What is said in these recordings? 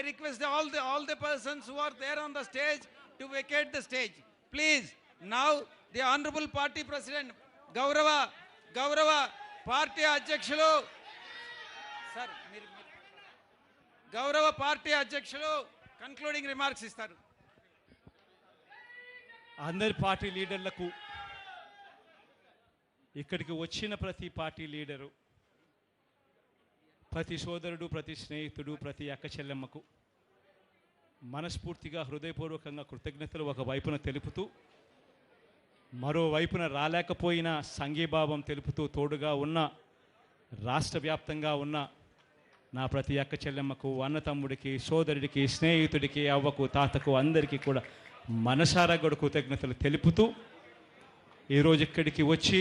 I request all the, all the persons who are there on the stage to vacate the stage. Please, now the Honorable Party President, Gaurava, Gaurava, Party అధ్యక్షులు sir మీరు మీరు- Gaurava party అధ్యక్షులు concluding remarks ఇస్తారు అందరి party లీడర్లకు ఇక్కడికి వచ్చిన ప్రతి party leader ప్రతి సోదరుడు ప్రతి స్నేహితుడు ప్రతి అక్క చెల్లెమ్మకు మనస్ఫూర్తిగా హృదయపూర్వకంగా కృతజ్ఞతలు ఒక వైపున తెలుపుతూ మరోవైపున రాలేకపోయిన సంఘీభావం తెలుపుతూ తోడుగా ఉన్న రాష్ట్ర వ్యాప్తంగా ఉన్న నా ప్రతి అక్క చెల్లెమ్మకు అన్నతమ్ముడికి సోదరుడికి స్నేహితుడికి అవ్వకు తాతకు అందరికీ కూడా మనసారా కూడా కృతజ్ఞతలు తెలుపుతూ ఈరోజు ఇక్కడికి వచ్చి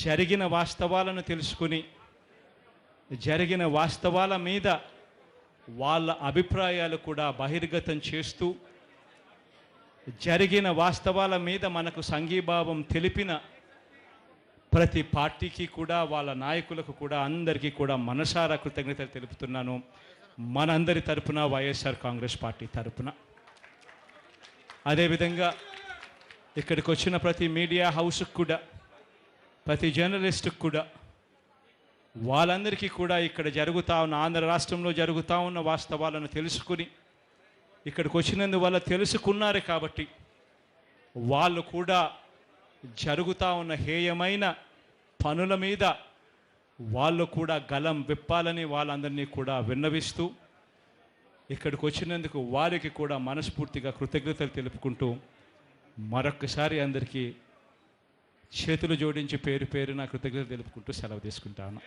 జరిగిన వాస్తవాలను తెలుసుకుని జరిగిన వాస్తవాల మీద వాళ్ళ అభిప్రాయాలు కూడా బహిర్గతం చేస్తూ జరిగిన వాస్తవాల మీద మనకు సంఘీభావం తెలిపిన ప్రతి పార్టీకి కూడా వాళ్ళ నాయకులకు కూడా అందరికీ కూడా మనసారా కృతజ్ఞతలు తెలుపుతున్నాను. మనందరి తరపున వైఎస్ఆర్ కాంగ్రెస్ పార్టీ తరపున. అదేవిధంగా ఇక్కడికి వచ్చిన ప్రతి మీడియా హౌస్కి కూడా ప్రతి జర్నలిస్టుకు కూడా వాళ్ళందరికీ కూడా ఇక్కడ జరుగుతా ఉన్న ఆంధ్ర రాష్ట్రంలో జరుగుతూ ఉన్న వాస్తవాలను తెలుసుకుని ఇక్కడికి వచ్చినందువల్ల తెలుసుకున్నారు కాబట్టి వాళ్ళు కూడా జరుగుతూ ఉన్న హేయమైన పనుల మీద వాళ్ళు కూడా గలం విప్పాలని వాళ్ళందరినీ కూడా విన్నవిస్తూ ఇక్కడికి వచ్చినందుకు వారికి కూడా మనస్ఫూర్తిగా కృతజ్ఞతలు తెలుపుకుంటూ మరొక్కసారి అందరికీ చేతులు జోడించి పేరు పేరు నా కృతజ్ఞతలు తెలుపుకుంటూ సెలవు తీసుకుంటాను.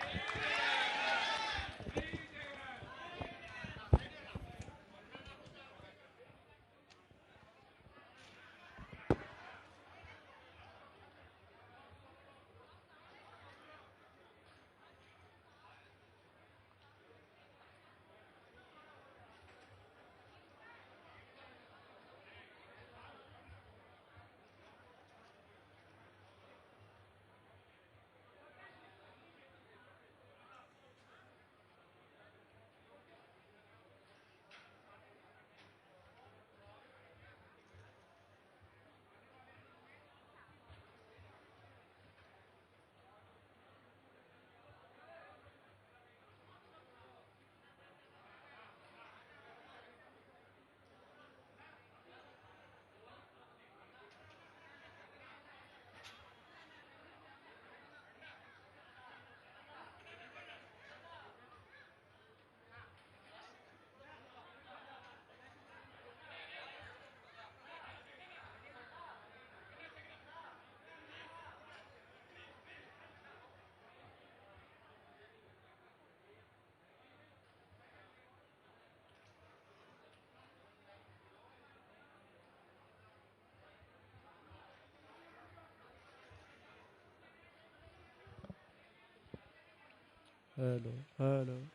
هلا هلا.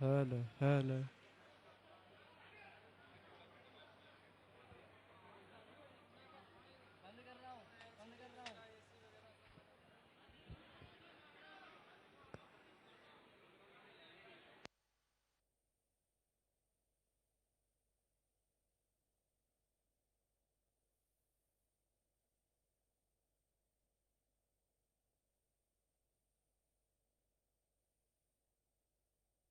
هلا هلا.